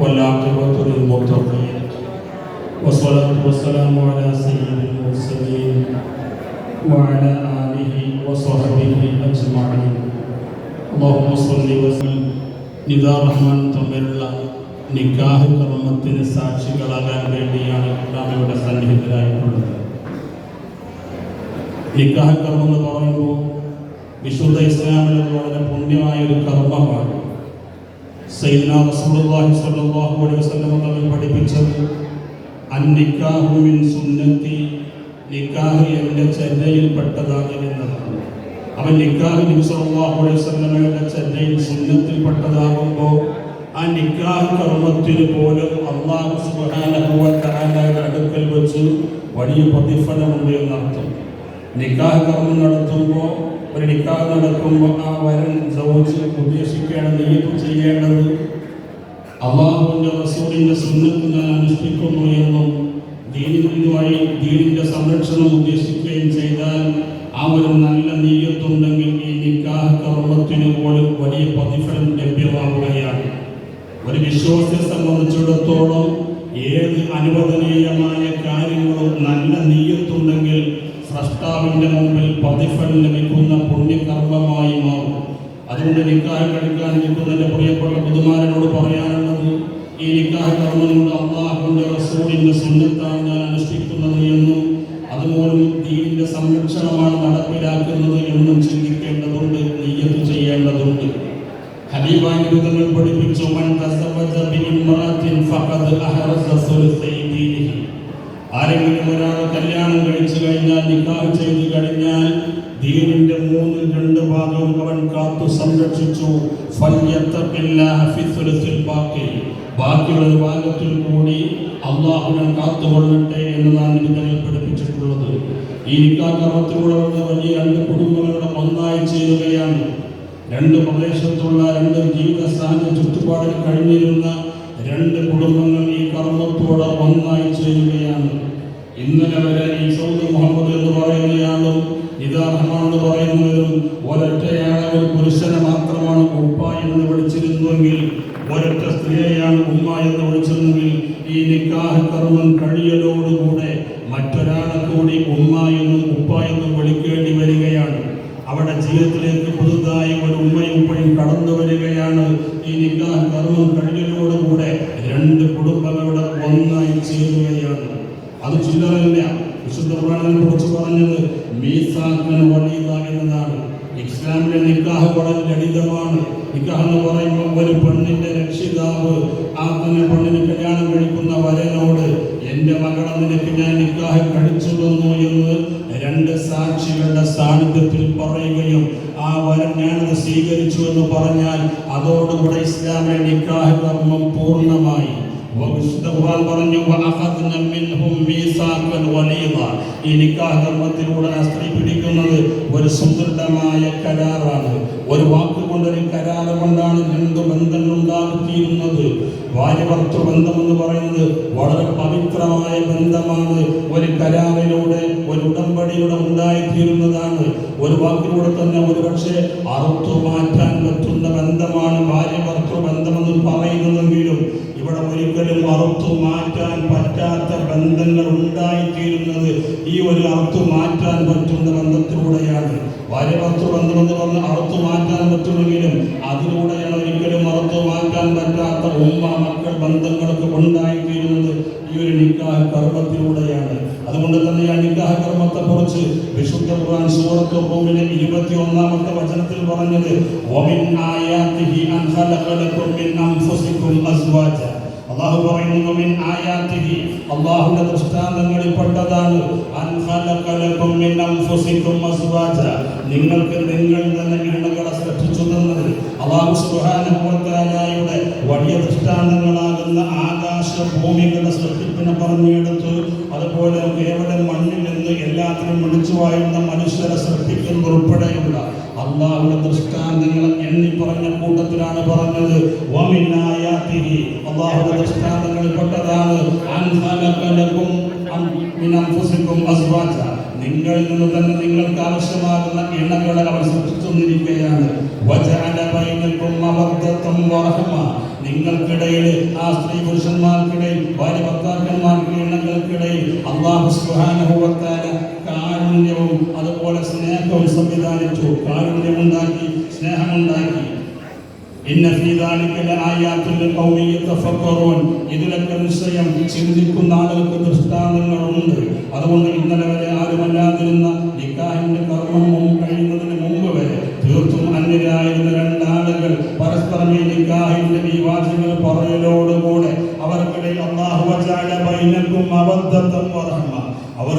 والعاقبة للمتقين والصلاة والسلام على سيد المرسلين وعلى آله وصحبه أجمعين اللهم صل وسلم നിദാ റഹ്മാൻ തമ്മിലുള്ള നിക്കാഹ് കർമ്മത്തിന് സാക്ഷികളാകാൻ വേണ്ടിയാണ് നാം ഇവിടെ സന്നിഹിതരായിട്ടുള്ളത് നിക്കാഹ് കർമ്മം എന്ന് പറയുമ്പോൾ വിശുദ്ധ ഇസ്ലാമിൽ വളരെ പുണ്യമായ ഒരു കർമ്മമാണ്. സയ്യിദ്ന റസൂലുള്ളാഹി സ്വല്ലല്ലാഹു അലൈഹി വസല്ലം അന്നിക്കാഹു മിൻ സുന്നത്തി നിക്കാഹ് അവൻ ആ നിക്കാഹ് കർമ്മത്തിന് പോലും സുബ്ഹാനഹു വ തആലയുടെ അടുക്കൽ വെച്ച് വലിയ പ്രതിഫലമുണ്ട് എന്നർത്ഥം. നിക്കാഹ് കർമ്മം നടത്തുമ്പോൾ ഒരു നിക്കാഹ് നടക്കുമ്പോൾ ആ വരൻ സൗജ് ഉദ്ദേശിക്കേണ്ട നീയത്ത് ചെയ്യേണ്ടത്. അള്ളാഹുവിന്റെ റസൂലിന്റെ സുന്നത്ത് ഞാൻ അനുഷ്ഠിക്കുന്നു എന്നും ദീനിനുമായി ദീനിന്റെ സംരക്ഷണം ഉദ്ദേശിക്കുകയും ചെയ്താൽ ആ ഒരു നല്ല നീയത്തുണ്ടെങ്കിൽ ഈ നിക്കാഹ് കർമ്മത്തിന് പോലും വലിയ പ്രതിഫലം ലഭ്യമാവുകയാണ്. ഒരു വിശ്വാസിയെ സംബന്ധിച്ചിടത്തോളം ഏത് അനുവദനീയമായ കാര്യങ്ങളും നല്ല നീയത്തുണ്ടെങ്കിൽ സ്രഷ്ടാവിന്റെ മുമ്പിൽ പതിഫൻ ലഭിക്കുന്ന പുണ്യകർമ്മമായി മാറും. അതുകൊണ്ട് നിക്കാഹ് കഴിക്കാൻ നിൽക്കുന്ന എന്റെ പ്രിയപ്പെട്ട പുതുമാരനോട് പറയാനുള്ളത് ഈ നിക്കാഹ് കർമ്മം കൊണ്ട് അള്ളാഹുവിന്റെ റസൂലിന്റെ സുന്നത്താണ് ഞാൻ അനുഷ്ഠിക്കുന്നത് എന്നും അതുമൂലം ദീനിന്റെ സംരക്ഷണമാണ് നടപ്പിലാക്കുന്നത് എന്നും ചിന്തിക്കേണ്ടതുണ്ട് നെയ്യത്ത് ചെയ്യേണ്ടതുണ്ട്. ഹബീബായി തങ്ങൾ പഠിപ്പിച്ചു മൻ തസവജ ബിൻ മറാത്തിൻ ഫഖദ് അഹറസ സുൽസൈ ദീനിഹി. ആരെങ്കിലും ഒരാൾ കല്യാണം കഴിച്ചു കഴിഞ്ഞാൽ നിക്കാഹ് ചെയ്തു കഴിഞ്ഞാൽ ദീനിന്റെ മൂന്നിൽ രണ്ട് ഭാഗവും അവൻ കാത്തു സംരക്ഷിച്ചു. ബാക്കിയുള്ള ഭാഗത്തിൽ കൂടി അള്ളാഹുവിനെ കാത്തുകൊള്ളട്ടെ എന്നതാണ് ഇതിനെ പഠിപ്പിച്ചിട്ടുള്ളത് ഈ നിക്കാഹ് കർമ്മത്തിലൂടെ വന്ന വലിയ രണ്ട് കുടുംബങ്ങളുടെ ഒന്നായി ചേരുകയാണ്. രണ്ട് പ്രദേശത്തുള്ള രണ്ട് ജീവിത സാഹചര്യ ചുറ്റുപാടിൽ കഴിഞ്ഞിരുന്ന രണ്ട് കുടുംബങ്ങൾ ഈ കർമ്മത്തോടെ ഒന്നായി ചേരുകയാണ്. ഇന്നലെ വരെ ഈ സൗദ് മുഹമ്മദ് എന്ന് പറയുന്നയാളും ഇതാ എന്ന് പറയുന്നവരും ഒരൊറ്റയാളെ ഒരു പുരുഷനെ മാത്രമാണ് ഉപ്പ എന്ന് വിളിച്ചിരുന്നുവെങ്കിൽ ഒരൊറ്റ സ്ത്രീയെയാണ് ഉമ്മ എന്ന് വിളിച്ചിരുന്നെങ്കിൽ ഈ നിക്കാഹ് കർമ്മം കഴിയലോടുകൂടെ മറ്റൊരാളെ കൂടി ഉമ്മ എന്നും ഉപ്പ എന്നും വിളിക്കേണ്ടി വരികയാണ്. അവിടെ ജീവിതത്തിലേക്ക് പുതുതായി ഒരു ഉമ്മയും ഉപ്പയും കടന്നു വരികയാണ്. ഈ നിക്കാഹ് കർമ്മം കഴിയലോടുകൂടെ രണ്ട് കുടുംബങ്ങളുടെ ഒന്നായി ചേരുകയാണ്. അത് ചില്ലറല്ല വിശുദ്ധ ഖുർആനിനെ കുറിച്ച് പറഞ്ഞത് എന്നതാണ്. ഇസ്ലാമിലെ നിക്കാഹ് വളരെ ലളിതമാണ്. നിക്കാഹ് എന്ന് പറയുമ്പോൾ ഒരു പെണ്ണിന്റെ രക്ഷിതാവ് ആ തന്നെ പെണ്ണിന് കല്യാണം കഴിക്കുന്ന വരനോട് എന്റെ മകളെ നിനക്ക് ഞാൻ നിക്കാഹ് കഴിച്ചു തന്നു എന്ന് രണ്ട് സാക്ഷികളുടെ സാന്നിധ്യത്തിൽ പറയുകയും ആ വരം ഞാനത് സ്വീകരിച്ചു എന്ന് പറഞ്ഞാൽ അതോടുകൂടെ ഇസ്ലാമിലെ നിക്കാഹ് കർമ്മം പൂർണമായി. പറഞ്ഞു ഈ നിക്കാഹ് ആ സ്ത്രീ പിടിക്കുന്നത് ഒരു സുദൃഢമായ കരാറാണ്. ഒരു വാക്കുകൊണ്ട് ഒരു കരാർ കൊണ്ടാണ് രണ്ട് ബന്ധങ്ങൾ ഉണ്ടാക്കിയിരുന്നത്. ഭാര്യ ഭർത്തൃ ബന്ധം എന്ന് പറയുന്നത് വളരെ പവിത്രമായ ബന്ധമാണ്. ഒരു കരാറിലൂടെ ഒരു ഉടമ്പടിയുടെ ഉണ്ടായിത്തീരുന്നതാണ്. ഒരു വാക്കിലൂടെ തന്നെ ഒരു പക്ഷേ അറുത്തു മാറ്റാൻ പറ്റുന്ന ബന്ധമാണ് ഭാര്യഭർത്തൃ ബന്ധമെന്ന് പറയുന്നതെങ്കിലും ഇവിടെ ഒരിക്കലും അറുത്തു മാറ്റാൻ പറ്റാത്ത ബന്ധങ്ങൾ ഉണ്ടായിത്തീരുന്നത് ഈ ഒരു അർത്ഥ മാറ്റാൻ പറ്റുന്ന ബന്ധത്തിലൂടെയാണ്. വരവർത്തു ബന്ധം എന്ന് പറഞ്ഞ് അറുത്തു മാറ്റാൻ പറ്റുമെങ്കിലും അതിലൂടെയാണ് ഒരിക്കലും അറുത്തു മാറ്റാൻ പറ്റാത്ത ഉമ്മ മക്കൾ ബന്ധങ്ങൾക്ക് ഉണ്ടായിത്തീരുന്നത് ഈ ഒരു നിക്കാഹ കർമ്മത്തിലൂടെയാണ്. അതുകൊണ്ട് തന്നെ ആ നിക്കാഹ കർമ്മത്തെ കുറിച്ച് വിശുദ്ധ ഖുർആൻ സൂറത്ത് റൂമിലെ ഇരുപത്തി ഒന്നാമത്തെ വചനത്തിൽ പറഞ്ഞത് വമിൻ ആയാതിഹി അൻ മിൻ അൻഫുസിക്കും അസ്വാജ. അള്ളാഹു പറയുന്നു മിൻ ആയാതിഹി അള്ളാഹുവിന്റെ ദൃഷ്ടാന്തങ്ങളിൽ പെട്ടതാണ്. അൻ ഖലഖലകും മിൻ അൻഫുസികും അസ്വാജ. നിങ്ങൾക്ക് നിങ്ങൾ തന്നെ ഇണകളെ സൃഷ്ടിച്ചു തന്നത് അള്ളാഹു സുബ്ഹാനഹു വ തആലയുടെ വലിയ ദൃഷ്ടാന്തങ്ങളാകുന്ന ആകാശ ഭൂമികളുടെ സൃഷ്ടിപ്പിനെ പറഞ്ഞെടുത്തു. അതുപോലെ കേവലം മണ്ണിൽ നിന്ന് എല്ലാത്തിനും വിളിച്ചു വാഴുന്ന മനുഷ്യരെ സൃഷ്ടിക്കുന്ന ഉൾപ്പെടെയുള്ള അള്ളാഹുടെ ദൃഷ്ടാന്തങ്ങൾ എണ്ണി പറഞ്ഞ കൂട്ടത്തിലാണ് പറഞ്ഞത്. അള്ളാഹുടെ ദൃഷ്ടാന്തങ്ങളിൽ പെട്ടതാണ്. നിങ്ങളിൽ നിന്ന് തന്നെ നിങ്ങൾക്ക് ആവശ്യമാകുന്ന എണ്ണകളെ അവർ സൃഷ്ടിച്ചുകൊണ്ടിരിക്കുകയാണ്. നിങ്ങൾക്കിടയിൽ ആ സ്ത്രീ പുരുഷന്മാർക്കിടയിൽ ഭാര്യ ഭർത്താക്കന്മാർക്ക് എണ്ണങ്ങൾക്കിടയിൽ അള്ളാഹു തആല കാരുണ്യവും അതുപോലെ സ്നേഹവും സംവിധാനിച്ചു. കാരുണ്യമുണ്ടാക്കി സ്നേഹമുണ്ടാക്കി. ഇതിലൊക്കെ നിശ്ചയം ചിന്തിക്കുന്ന ആളുകൾക്ക് ദൃഷ്ടാന്തങ്ങളുണ്ട്. അതുകൊണ്ട് ഇന്നലെ വരെ ആരുമല്ലാതിരുന്ന നിക്കാഹിന്റെ കർമ്മം മുമ്പ് കഴിയുന്നതിന് മുമ്പ് വരെ തീർത്തും അന്യരായിരുന്ന രണ്ടാളുകൾ പരസ്പരം ഈ നിക്കാഹിന്റെ ഈ വാചകങ്ങൾ പറയലോടുകൂടെ. അവർക്കിടയിൽ അള്ളാഹു അവർ